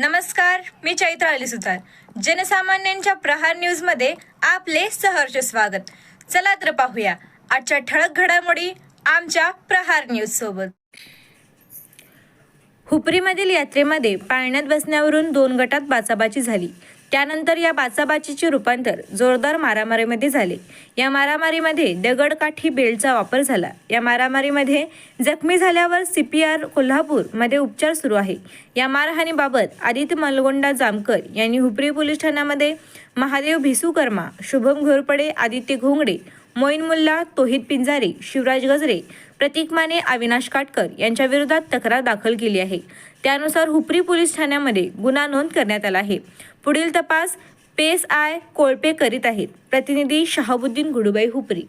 नमस्कार मी चैत्र अली सुतार. जनसामान्यांच्या प्रहार न्यूजमध्ये आपले सहर्ष स्वागत. चला तर पाहूया आजच्या ठळक घडामोडी आमच्या प्रहार न्यूज सोबत. हुपरीमधील यात्रेमध्ये पाळण्यात बसण्यावरून दोन गटात बाचाबाची झाली. त्यानंतर या बाचाबाचीचे रूपांतर जोरदार मारामारीमध्ये झाले. या मारामारीमध्ये दगडकाठी बेल्टचा वापर झाला. या मारामारीमध्ये जखमी झाल्यावर सी पी आर कोल्हापूरमध्ये उपचार सुरू आहे. या मारहाणीबाबत आदित्य मलगोंडा जामकर यांनी हुपरी पोलीस ठाण्यामध्ये महादेव भिसूकर्मा शुभम घोरपडे आदित्य घोंगडे मोईन मुल्ला तोहित पिंजारे शिवराज गजरे प्रतीक माने अविनाश काटकर यांच्या विरोधात तक्रार दाखल केली आहे. त्यानुसार हुपरी पोलीस ठाण्यामध्ये गुन्हा नोंद करण्यात आला आहे. पुढील तपास पेस आय कोळपे करीत आहेत. प्रतिनिधी शहाबुद्दीन गुडुबाई हुपरी.